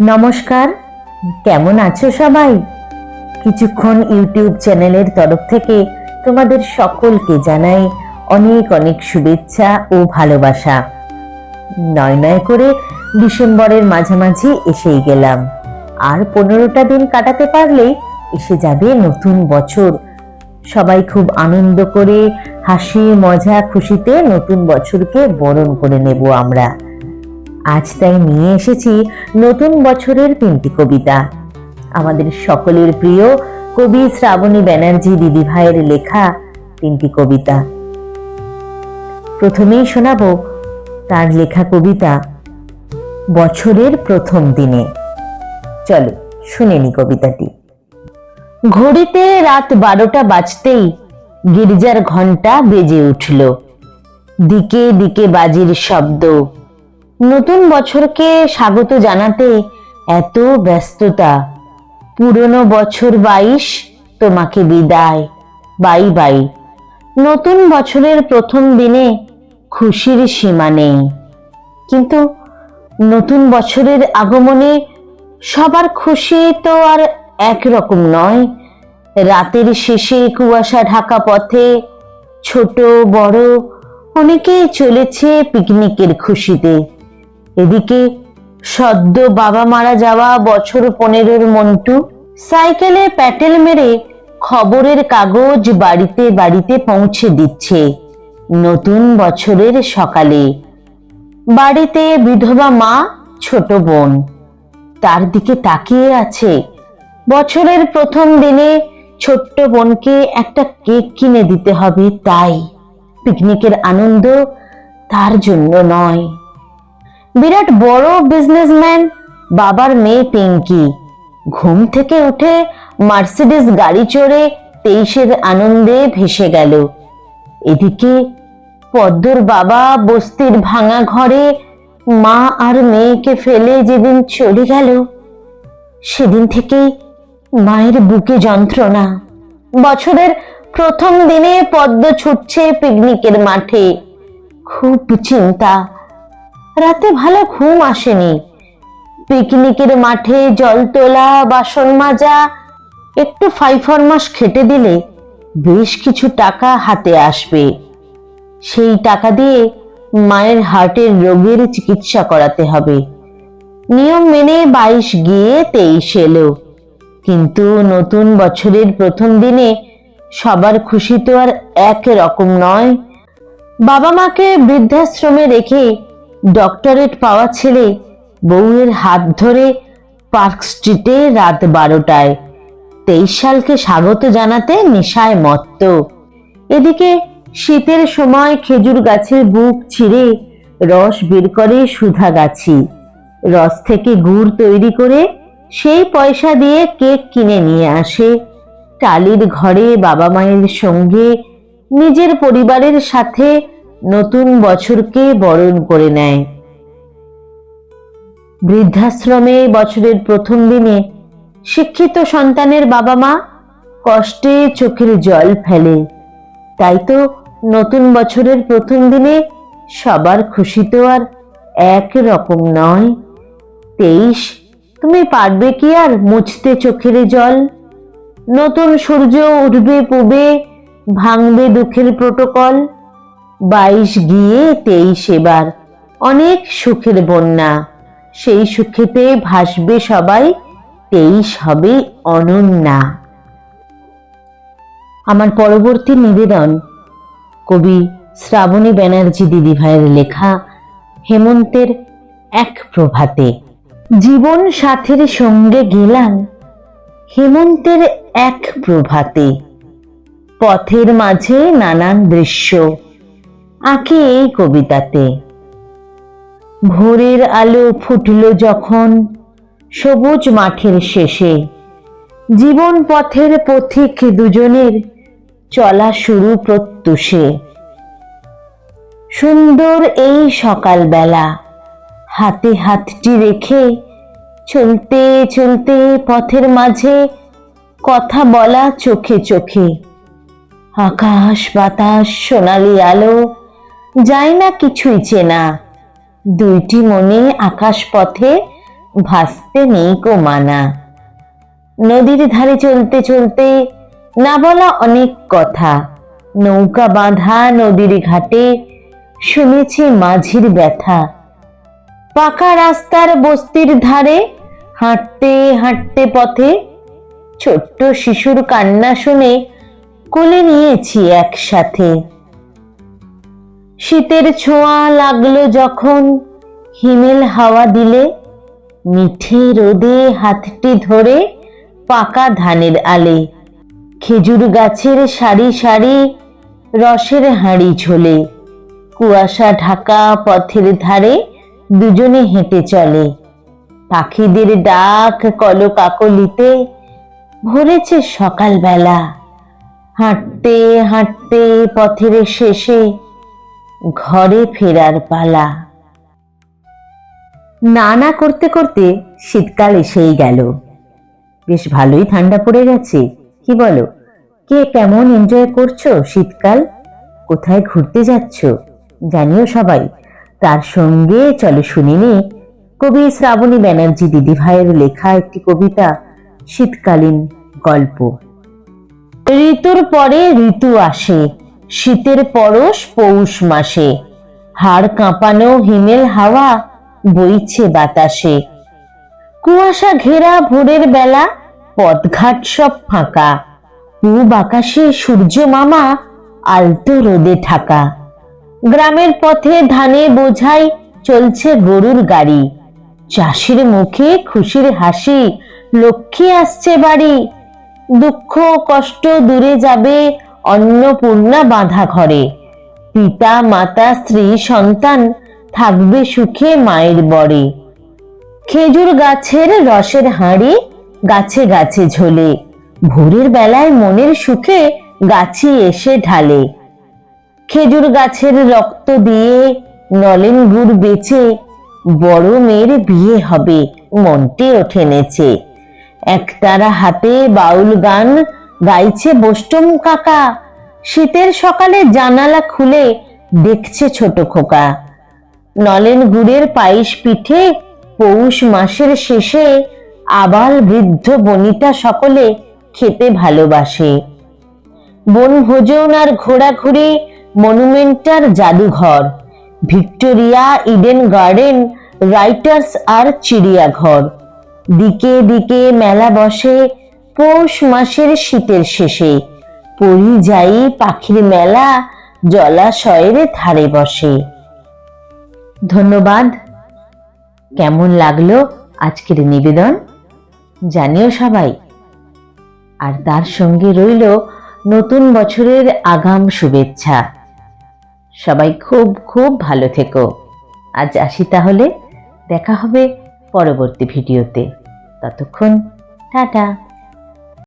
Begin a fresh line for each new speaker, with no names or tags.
নমস্কার, কেমন আছো সবাই? কিছুক্ষণ ইউটিউব চ্যানেলের তরফ থেকে তোমাদের সকলকে জানাই অনেক অনেক শুভেচ্ছা ও ভালোবাসা। নয় নয় করে ডিসেম্বরের মাঝামাঝি এসেই গেলাম। আর পনেরোটা দিন কাটাতে পারলেই এসে যাবে নতুন বছর। সবাই খুব আনন্দ করে হাসি, মজা, খুশিতে নতুন বছরকে বরণ করে নেব আমরা। আজ তাই নিয়ে এসেছি নতুন বছরের তিনটি কবিতা। আমাদের সকলের প্রিয় কবি শ্রাবণী ব্যানার্জি দিদিভাইয়ের লেখা তিনটি কবিতা। প্রথমেই শোনাবো তার লেখা কবিতা, বছরের প্রথম দিনে। চলো শুনে নি কবিতাটি। ঘড়িতে রাত বারোটা বাজতেই গির্জার ঘণ্টা বেজে উঠল। দিকে দিকে বাজির শব্দ নতুন বছরকে স্বাগত জানাতে এত ব্যস্ততা। পুরনো বছর বাইশ, তোমাকে বিদায়। Bye bye. নতুন বছরের প্রথম দিনে খুশির সীমা নেই। কিন্তু নতুন বছরের আগমনে সবার খুশি তো আর একরকম নয়। রাতের শেষে কুয়াশা ঢাকা পথে ছোট, বড়, অনেকেই চলেছে পিকনিকের খুশিতে। এদিকে সদ্য বাবা মারা যাওয়া বছর পনেরোর মন্টু সাইকেলে প্যাটেল মেরে খবরের কাগজ বাড়িতে বাড়িতে পৌঁছে দিচ্ছে নতুন বছরের সকালে। বাড়িতে বিধবা মা, ছোট বোন। তার দিকে তাকিয়ে আছে। বছরের প্রথম দিনে ছোট্ট বোনকে একটা কেক কিনে দিতে হবে, তাই পিকনিকের আনন্দ তার জন্য নয়। বিরাট বড় বিজনেসম্যান বাবার মেয়ে পিঙ্কি। ঘুম থেকে উঠে মার্সিডিস গাড়ি চড়ে তেইশের আনন্দে ভেসে গেল। এদিকে পদ্মর বাবা বস্তির ভাঙা ঘরে মা আর মেয়েকে ফেলে যেদিন চলে গেল, সেদিন থেকেই মায়ের বুকে যন্ত্রণা। বছরের প্রথম দিনে পদ্ম ছুটছে পিকনিকের মাঠে। খুব চিন্তা রাতে ভালো ঘুম আসেনি। পিকনিকের মাঠে জল তোলা, বাসন মাজা, একটু ফাইফরমাস খেটে দিলে বেশ কিছু টাকা হাতে আসবে। সেই টাকা দিয়ে মায়ের হার্টের রোগের চিকিৎসা করাতে হবে। নিয়ম মেনে বাইশ গিয়ে তেইশ এলো। কিন্তু নতুন বছরের প্রথম দিনে সবার খুশি তো আর এক রকম নয়। বাবা মাকে বৃদ্ধাশ্রমে রেখে ডক্টরেট পাওয়া ছেলে বউয়ের হাত ধরে পার্ক স্ট্রিটে রাত বারোটায়। তেইশ সালকে স্বাগত জানাতে নেশায় মত্ত। এদিকে শীতের সময় খেজুর গাছের বুক ছিঁড়ে রস বের করে সুধা গাছি। রস থেকে গুড় তৈরি করে সেই পয়সা দিয়ে কেক কিনে নিয়ে আসে। টালির ঘরে বাবা মায়ের সঙ্গে, নিজের পরিবারের সাথে নতুন বছরকে বরণ করে নেয়। বৃদ্ধাশ্রমে বছরের প্রথম দিনে শিক্ষিত সন্তানের বাবা মা কষ্টে চোখের জল ফেলে। তাই তো নতুন বছরের প্রথম দিনে সবার খুশি তো আর এক রকম নয়। তেইশ, তুমি পারবে কি আর মুছতে চোখের জল? নতুন সূর্য উঠবে, পুবে, ভাঙবে দুঃখের প্রোটোকল। বাইশ গিয়ে তেইশ এবার। অনেক সুখের বন্যা। সেই সুখেতে ভাসবে সবাই, তেইশ হবে অনন্যা। আমার পরবর্তী নিবেদন, কবি শ্রাবণী ব্যানার্জি দিদিভাইয়ের লেখা হেমন্তের এক প্রভাতে। জীবন সাথের সঙ্গে গেলাম হেমন্তের এক প্রভাতে। পথের মাঝে নানান দৃশ্য। আঁকে এই কবিতাতে। ভোরের আলো ফুটল যখন সবুজ মাঠের শেষে। জীবন পথের পথিক দুজনের চলা শুরু প্রত্যুষে। সুন্দর এই সকালবেলা, হাতে হাতটি রেখে চলতে চলতে পথের মাঝে কথা বলা চোখে চোখে। আকাশ বাতাস, সোনালি আলো যায় না কিছুই চেনা। দুইটি মনে আকাশ পথে ভাসতে নেই কো মানা। নদীর ধারে চলতে চলতে না বলা অনেক কথা। নৌকা বাঁধা নদীর ঘাটে শুনেছি মাঝির ব্যথা। পাকা রাস্তার বস্তির ধারে হাঁটতে হাঁটতে পথে ছোট্ট শিশুর কান্না শুনে কোলে নিয়েছি একসাথে। শীতের ছোঁয়া লাগল যখন। হিমেল হাওয়া দিলে মিঠে রোদে হাতটি ধরে পাকা ধানের আলে। খেজুর গাছের সারি সারি রসের হাঁড়ি ঝোলে। কুয়াশা ঢাকা পথের ধারে দুজনে হেঁটে চলে। পাখিদের ডাক কলকাকলিতে ভরেছে সকালবেলা। হাঁটতে হাঁটতে পথের শেষে ঘরে ফেরার পালা। না না করতে করতে শীতকাল এসেই গেল। বেশ ভালোই ঠান্ডা পড়ে গেছে, কি বলো? কে কেমন এনজয় করছ শীতকাল? কোথায় ঘুরতে যাচ্ছ? জানিও সবাই। তার সঙ্গে চলো শুনিনি কবি শ্রাবণী ব্যানার্জি দিদি ভাইয়ের লেখা একটি কবিতা, শীতকালীন গল্প। ঋতুর পরে ঋতু আসে শীতের পরশ পৌষ মাসে। হাড় কাঁপানো হিমেল হাওয়া বইছে বাতাসে। কুয়াশা ঘেরা ভোরের বেলা পথঘাট সব ফাঁকা। পূব আকাশে সূর্য মামা আলতো রোদে ঠাকা গ্রামের পথে ধানে বোঝাই চলছে গরুর গাড়ি। চাষির মুখে খুশির হাসি, লক্ষ্মী আসছে বাড়ি। দুঃখ কষ্ট দূরে যাবে অন্নপূর্ণা বাঁধা ঘরে। পিতা, মাতা, স্ত্রী, সন্তান থাকবে সুখে মায়ের বরে। খেজুর গাছের রসের হাঁড়ি গাছে গাছে ঝোলে। ভোরের বেলায় মনের সুখে গাছি এসে ঢালে। খেজুর গাছের রক্ত দিয়ে নলেন গুড় বেচে, বড় মেয়ের বিয়ে হবে মনটে ওঠে নেচে। একতারা হাতে বাউল গান গাইছে বষ্টম কাকা। শীতের সকালে জানালা খুলে দেখছে ছোট খোকা। নলেন গুড়ের পায়েস পিঠে পৌষ মাসের শেষে আবাল বৃদ্ধ বনিতা সকলে খেতে ভালোবাসে। বনভোজন আর ঘোরাঘুরি মনুমেন্টার জাদুঘর। ভিক্টোরিয়া, ইডেন গার্ডেন, রাইটার্স আর চিড়িয়াঘর। দিকে দিকে মেলা বসে পৌষ মাসের শীতের শেষে পরিযায়ী পাখির মেলা, জলাশয়ের ধারে বসে। ধন্যবাদ। কেমন লাগল আজকের নিবেদন? জানিও সবাই। আর তার সঙ্গে রইল নতুন বছরের আগাম শুভেচ্ছা। সবাই খুব খুব ভালো থেকো। আজ আসি তাহলে। দেখা হবে পরবর্তী ভিডিওতে। ততক্ষণ, টাটা।